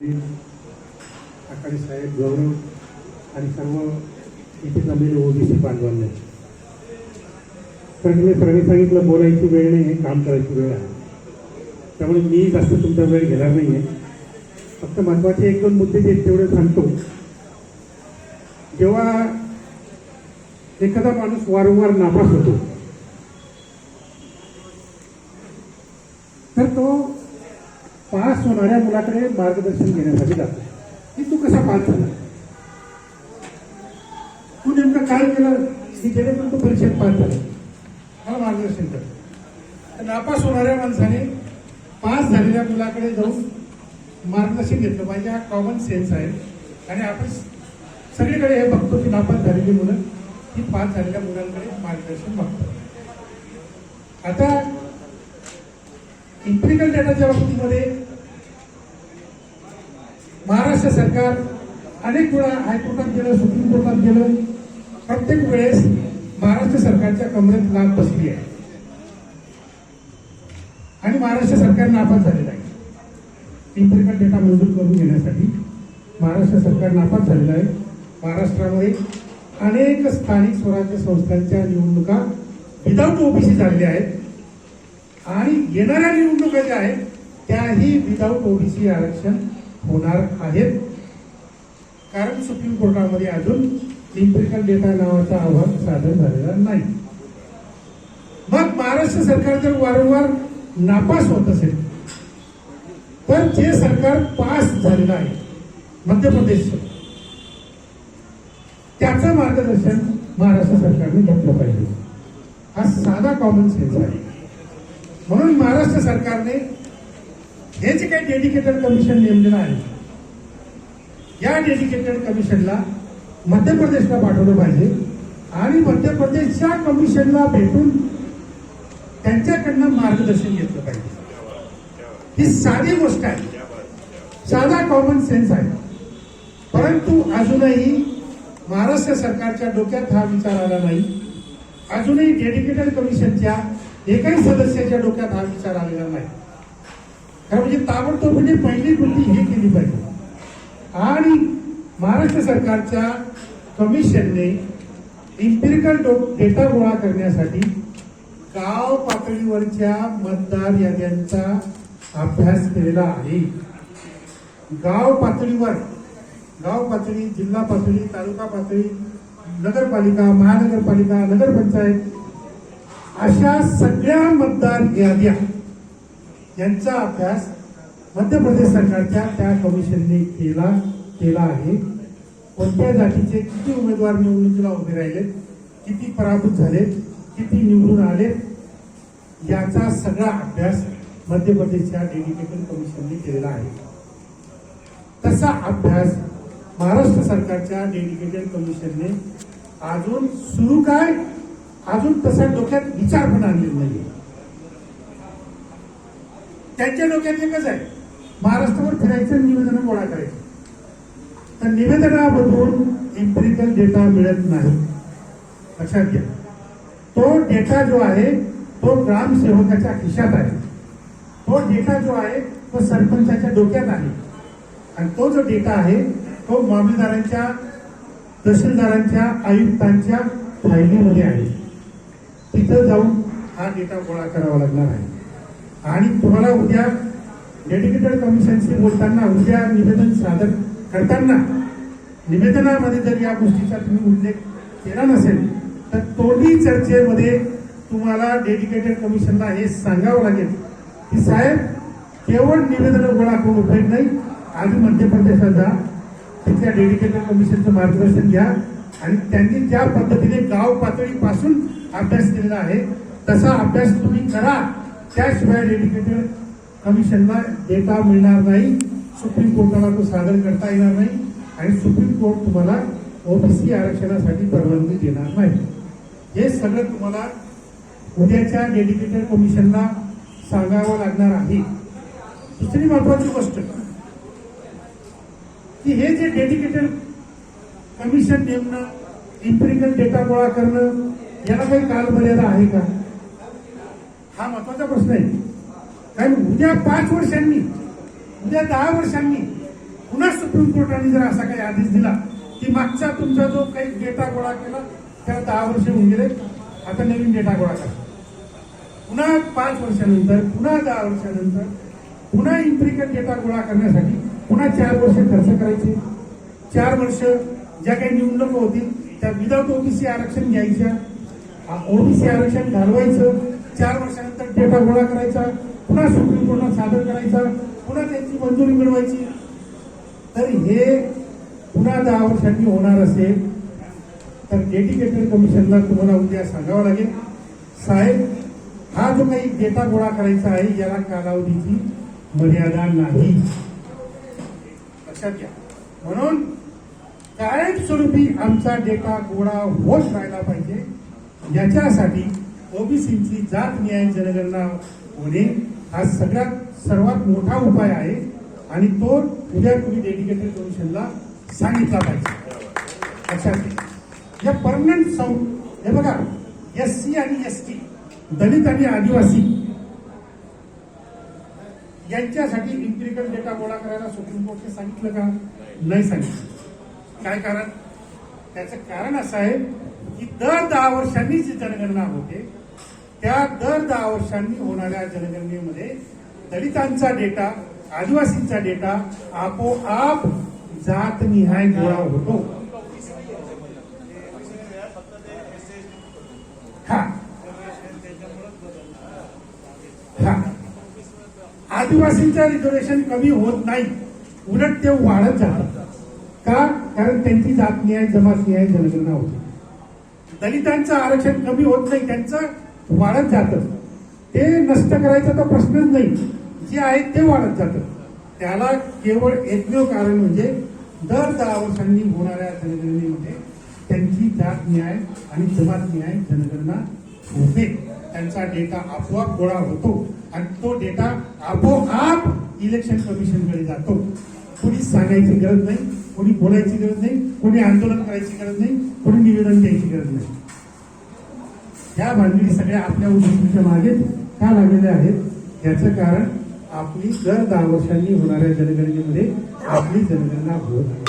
आकाडे साहेब गौरव आणि सर्व इथे जमलेले ओबीसी बांधवांना कारण मी सांगितलं बोलायची वेळ नाही आहे काम करायची वेळ आहे. त्यामुळे मी जास्त तुमचा वेळ घेणार नाही आहे. फक्त महत्त्वाचे एक दोन मुद्दे जे तेवढे सांगतो. जेव्हा एखादा माणूस वारंवार नापास होतो तर तो पास होणाऱ्या मुलाकडे मार्गदर्शन घेण्यासाठी जातो की तू कसा पास झाला? तू नेमकं काय केलं? की जेणेकरून तू परीक्षेत पास झाला? मला मार्गदर्शन कर. नापास होणाऱ्या माणसाने पास झालेल्या मुलाकडे जाऊन मार्गदर्शन घेतलं पाहिजे. हा कॉमन सेन्स आहे. आणि आपण सगळीकडे हे बघतो की नापास झालेली मुलं ही पास झालेल्या मुलांकडे मार्गदर्शन मागतात आता इम्पिरिकल डेटाच्या बाबतीमध्ये महाराष्ट्र सरकार अनेक वेळा हायकोर्टात गेलं सुप्रीम कोर्टात गेलं. प्रत्येक वेळेस महाराष्ट्र सरकारच्या कमरेत लाभ बसली आहे. आणि महाराष्ट्र सरकार नापास झालेला आहे. इम्पिरिकल डेटा मंजूर करून घेण्यासाठी महाराष्ट्र सरकार नापास झालेलं आहे. महाराष्ट्रामध्ये अनेक स्थानिक स्वराज्य संस्थांच्या निवडणुका विदाऊट ओबीसी झालेल्या आहेत. आणि येणाऱ्या निवडणुका ज्या आहेत त्याही विदाऊट ओबीसी आरक्षण होणार आहेत. कारण सुप्रीम कोर्टामध्ये अजून इम्पिरिकल डेटा नावाचा अहवाल सादर झालेला नाही. मग महाराष्ट्र सरकार जर वारंवार नापास होत असेल तर जे सरकार पास झालेलं आहे मध्य प्रदेश त्याचं मार्गदर्शन महाराष्ट्र सरकारने घेतलं पाहिजे. हा साधा कॉमन सेन्स आहे. म्हणून महाराष्ट्र सरकारने हे जे काही डेडिकेटेड कमिशन नेमलेलं आहे या डेडिकेटेड कमिशनला मध्य प्रदेशला पाठवलं पाहिजे आणि मध्य प्रदेशच्या कमिशनला भेटून त्यांच्याकडनं मार्गदर्शन घेतलं पाहिजे. ही साधी गोष्ट आहे. साधा कॉमन सेन्स आहे. परंतु अजूनही महाराष्ट्र सरकारच्या डोक्यात हा विचार आला नाही. अजूनही डेडिकेटेड कमिशनच्या एकाही सदस्याच्या डोक्यात हा विचार आलेला नाही. काय म्हणजे ताबडतोब म्हणजे पहिली कृती हे केली पाहिजे. आणि महाराष्ट्र सरकारच्या कमिशनने इम्पिरिकल डेटा गोळा करण्यासाठी गाव पातळीवरच्या मतदार याद्यांचा अभ्यास केलेला आहे. गाव पातळीवर गाव पातळी जिल्हा पातळी तालुका पातळी नगरपालिका महानगरपालिका नगरपंचायत अशा सगळ्या मतदार याद्या यांचा अभ्यास मध्य प्रदेश सरकारच्या त्या कमिशनने केला केला आहे. कोणत्या जातीचे किती उमेदवार निवडणुकीला उभे राहिले किती पराभूत झाले किती निवडून आले याचा सगळा अभ्यास मध्य प्रदेशच्या डेडिकेटेड कमिशनने केलेला आहे. तसा अभ्यास महाराष्ट्र सरकारच्या डेडिकेटेड कमिशनने अजून सुरू काय? अजून तसा डोक्यात विचार पण आणलेला नाही त्यांच्या डोक्यात एकच आहे. महाराष्ट्रावर फिरायचं निवेदन गोळा करायचं? तर निवेदनामधून इम्पिरिकल डेटा मिळत नाही. लक्षात घ्या. तो डेटा जो आहे तो ग्रामसेवकाच्या खिशात आहे. तो डेटा जो आहे तो सरपंचाच्या डोक्यात आहे. आणि तो जो डेटा आहे तो मामलेदारांच्या तहसीलदारांच्या आयुक्तांच्या फायलीमध्ये आहे. तिथं जाऊन हा डेटा गोळा करावा लागणार आहे. आणि तुम्हाला उद्या डेडिकेटेड कमिशनशी बोलताना उद्या निवेदन सादर करताना निवेदनामध्ये जर या गोष्टीचा तुम्ही उल्लेख केला नसेल तर तोही चर्चेमध्ये तुम्हाला डेडिकेटेड कमिशनला हे सांगावं लागेल की साहेब केवळ निवेदन गोळा करून उपयोग नाही आधी मध्य प्रदेशात जा तिथल्या डेडिकेटेड कमिशनचं मार्गदर्शन घ्या आणि त्यांनी ज्या पद्धतीने गाव पातळीपासून अभ्यास केलेला आहे तसा अभ्यास तुम्ही करा. त्याशिवाय डेडिकेटेड कमिशनला डेटा मिळणार नाही. सुप्रीम कोर्टाला तो सादर करता येणार नाही. आणि सुप्रीम कोर्ट तुम्हाला ओबीसी आरक्षणासाठी परवानगी देणार नाही. हे सगळं तुम्हाला उद्याच्या डेडिकेटेड कमिशनला सांगावं लागणार आहे. दुसरी महत्वाची गोष्ट की हे जे डेडिकेटेड कमिशन नेमणं इम्पिरिकल डेटा गोळा करणं याला काही कालमर्यादा आहे का? हा महत्त्वाचा प्रश्न आहे. कारण उद्या पाच वर्षांनी उद्या दहा वर्षांनी पुन्हा सुप्रीम कोर्टाने जर असा काही आदेश दिला की मागचा तुमचा जो काही डेटा गोळा केला त्याला दहा वर्ष होऊन गेले आता नवीन डेटा गोळा करा. पुन्हा पाच वर्षानंतर पुन्हा दहा वर्षानंतर पुन्हा इम्प्रिकल डेटा गोळा करण्यासाठी पुन्हा चार वर्ष खर्च करायचे. चार वर्ष ज्या काही निवडणुका होतील त्या विदाउट ओबीसी आरक्षण घ्यायच्या ओबीसी आरक्षण घालवायचं चार वर्षानंतर डेटा गोळा करायचा पुन्हा सुप्रीम कोर्टात सादर करायचा पुन्हा त्यांची मंजुरी मिळवायची. तर हे पुन्हा दहा वर्षांनी होणार असेल. तर डेडिकेटेड कमिशनला तुम्हाला उद्या सांगावं लागेल. साहेब हा जो काही डेटा गोळा करायचा आहे याला कालावधीची मर्यादा नाही. लक्षात घ्या. म्हणून कायमस्वरूपी आमचा डेटा गोळा होत राहिला पाहिजे. याच्यासाठी ओबीसीची जात न्याय जनगणना होणे हा सगळ्यात सर्वात मोठा उपाय आहे आणि तो उद्या तुम्ही डेडिकेटेड कमिशनला सांगितला पाहिजे. लक्षात या परमनंट सौ हे बघा एस सी आणि एस टी दलित आणि आदिवासी यांच्यासाठी इम्पिरिकल डेटा गोळा करायला सुप्रीम कोर्टने सांगितलं का? नाही सांगितलं. काय कारण? त्याचं कारण असं आहे की दर दहा वर्षांनी जी जनगणना होते त्या दर दहा वर्षांनी होणाऱ्या जनगणनेमध्ये दलितांचा डेटा आदिवासींचा डेटा आपोआप जातनिहाय गोळा होतो. हा. हा. आदिवासींचा रिझर्वेशन कमी होत नाही. उलट ते वाढत जातात. का? कारण त्यांची जात निहाय जमात निहाय जनगणना होते. दलितांचं आरक्षण कमी होत नाही त्यांचं वाढत जातं. ते नष्ट करायचा तर प्रश्नच नाही. जे आहे ते वाढत जातं. त्याला केवळ एकमेव कारण म्हणजे दर दहा वर्षांनी होणाऱ्या जनगणनेमध्ये त्यांची जात न्याय आणि जमात न्याय जनगणना होते. त्यांचा डेटा आपोआप गोळा होतो आणि तो डेटा आपोआप इलेक्शन कमिशनकडे जातो. कुणीच सांगायची गरज नाही. कोणी बोलायची गरज नाही कोणी आंदोलन करायची गरज नाही कोणी निवेदन द्यायची गरज नाही. ह्या भांडणी सगळ्या आपल्या उद्देशाच्या मागे का लागलेल्या आहेत? याचं कारण आपली दर दहा वर्षांनी होणाऱ्या जनगणनेमध्ये आपली जनगणना होत आहे